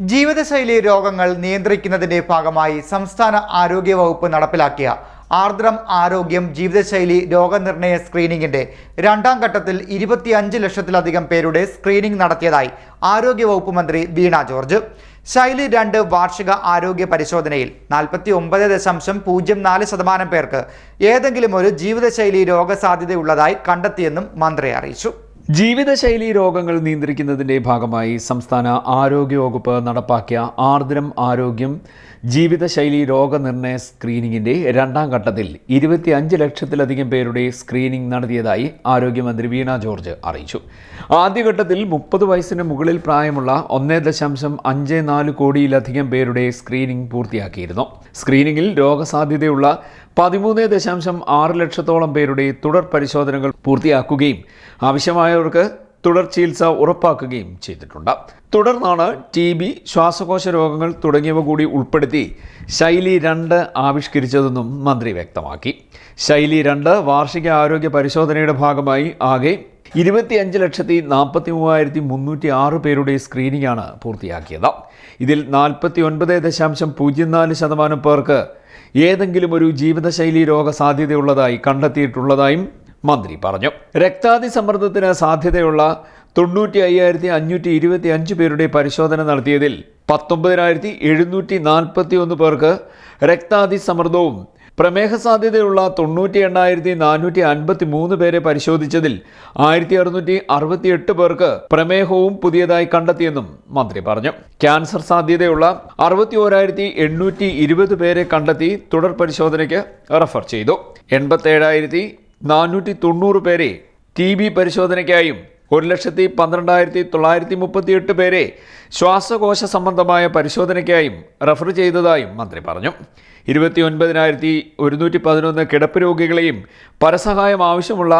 ജീവിതശൈലി രോഗങ്ങൾ നിയന്ത്രിക്കുന്നതിന്റെ ഭാഗമായി സംസ്ഥാന ആരോഗ്യ വകുപ്പ് നടപ്പിലാക്കിയ ആർദ്രം ആരോഗ്യം ജീവിതശൈലി രോഗനിർണയ സ്ക്രീനിങ്ങിന്റെ രണ്ടാം ഘട്ടത്തിൽ ഇരുപത്തിയഞ്ച് ലക്ഷത്തിലധികം പേരുടെ സ്ക്രീനിംഗ് നടത്തിയതായി ആരോഗ്യ വകുപ്പ് മന്ത്രി വീണ ജോർജ്. ശൈലി രണ്ട് വാർഷിക ആരോഗ്യ പരിശോധനയിൽ നാൽപ്പത്തി ഒമ്പത് ദശാംശം പൂജ്യം നാല് ശതമാനം പേർക്ക് ഏതെങ്കിലും ഒരു ജീവിതശൈലി രോഗസാധ്യതയുള്ളതായി കണ്ടെത്തിയെന്നും മന്ത്രി അറിയിച്ചു. ജീവിതശൈലി രോഗങ്ങൾ നിയന്ത്രിക്കുന്നതിന്റെ ഭാഗമായി സംസ്ഥാന ആരോഗ്യവകുപ്പ് നടപ്പാക്കിയ ആർദ്രം ആരോഗ്യം ജീവിതശൈലി രോഗനിർണയ സ്ക്രീനിങ്ങിന്റെ രണ്ടാം ഘട്ടത്തിൽ ഇരുപത്തിയഞ്ച് ലക്ഷത്തിലധികം പേരുടെ സ്ക്രീനിംഗ് നടത്തിയതായി ആരോഗ്യമന്ത്രി വീണ ജോർജ് അറിയിച്ചു. ആദ്യഘട്ടത്തിൽ മുപ്പത് വയസ്സിന് മുകളിൽ പ്രായമുള്ള ഒന്നേ ദശാംശം അഞ്ച് നാല് കോടിയിലധികം പേരുടെ സ്ക്രീനിംഗ് പൂർത്തിയാക്കിയിരുന്നു. സ്ക്രീനിങ്ങിൽ രോഗസാധ്യതയുള്ള പതിമൂന്ന് ദശാംശം ആറ് ലക്ഷത്തോളം പേരുടെ തുടർ പരിശോധനകൾ പൂർത്തിയാക്കുകയും ആവശ്യമായവർക്ക് തുടർ ചികിത്സ ഉറപ്പാക്കുകയും ചെയ്തിട്ടുണ്ട്. തുടർന്നാണ് ടി ബി ശ്വാസകോശ രോഗങ്ങൾ തുടങ്ങിയവ കൂടി ഉൾപ്പെടുത്തി ശൈലി രണ്ട് ആവിഷ്കരിച്ചതെന്നും മന്ത്രി വ്യക്തമാക്കി. ശൈലി രണ്ട് വാർഷിക ആരോഗ്യ പരിശോധനയുടെ ഭാഗമായി ആകെ ഇരുപത്തിയഞ്ച് ലക്ഷത്തി നാൽപ്പത്തി മൂവായിരത്തി മുന്നൂറ്റി ആറ് പേരുടെ സ്ക്രീനിംഗാണ് പൂർത്തിയാക്കിയത്. ഇതിൽ നാൽപ്പത്തി ഒൻപത് ദശാംശം പൂജ്യം നാല് ശതമാനം പേർക്ക് ഏതെങ്കിലും ഒരു ജീവിതശൈലി രോഗ സാധ്യതയുള്ളതായി കണ്ടെത്തിയിട്ടുള്ളതായും മന്ത്രി പറഞ്ഞു. രക്താതി സമ്മർദ്ദത്തിന് സാധ്യതയുള്ള തൊണ്ണൂറ്റി അയ്യായിരത്തി അഞ്ഞൂറ്റി ഇരുപത്തി അഞ്ച് പേരുടെ പരിശോധന നടത്തിയതിൽ പത്തൊമ്പതിനായിരത്തി എഴുന്നൂറ്റി നാൽപ്പത്തി ഒന്ന് പേർക്ക് രക്താതി സമ്മർദ്ദവും പ്രമേഹ സാധ്യതയുള്ള തൊണ്ണൂറ്റി എണ്ണായിരത്തി നാനൂറ്റി അൻപത്തി മൂന്ന് പേരെ പരിശോധിച്ചതിൽ ആയിരത്തി അറുന്നൂറ്റി അറുപത്തി എട്ട് പേർക്ക് പ്രമേഹവും പുതിയതായി കണ്ടെത്തിയെന്നും മന്ത്രി പറഞ്ഞു. ക്യാൻസർ സാധ്യതയുള്ള അറുപത്തി ഓരായിരത്തി എണ്ണൂറ്റി ഇരുപത് പേരെ കണ്ടെത്തി തുടർ പരിശോധനയ്ക്ക് റഫർ ചെയ്തു. എൺപത്തേഴായിരത്തി നാനൂറ്റി തൊണ്ണൂറ് പേരെ ടി ബി പരിശോധനയ്ക്കായും ഒരു ലക്ഷത്തി പന്ത്രണ്ടായിരത്തി തൊള്ളായിരത്തി മുപ്പത്തിയെട്ട് പേരെ ശ്വാസകോശ സംബന്ധമായ പരിശോധനയ്ക്കായും റഫർ ചെയ്തതായും മന്ത്രി പറഞ്ഞു. ഇരുപത്തി ഒൻപതിനായിരത്തി ഒരുന്നൂറ്റി പതിനൊന്ന് കിടപ്പ് രോഗികളെയും പരസഹായം ആവശ്യമുള്ള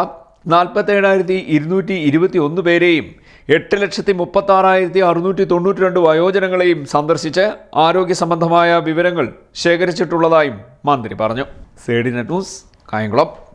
നാൽപ്പത്തേഴായിരത്തി ഇരുന്നൂറ്റി ഇരുപത്തി ഒന്ന് പേരെയും എട്ട് ലക്ഷത്തി മുപ്പത്താറായിരത്തി അറുന്നൂറ്റി തൊണ്ണൂറ്റി രണ്ട് വയോജനങ്ങളെയും സന്ദർശിച്ച് ആരോഗ്യ സംബന്ധമായ വിവരങ്ങൾ ശേഖരിച്ചിട്ടുള്ളതായും മന്ത്രി പറഞ്ഞു. സേഡിനെ ന്യൂസ് കായംകുളം.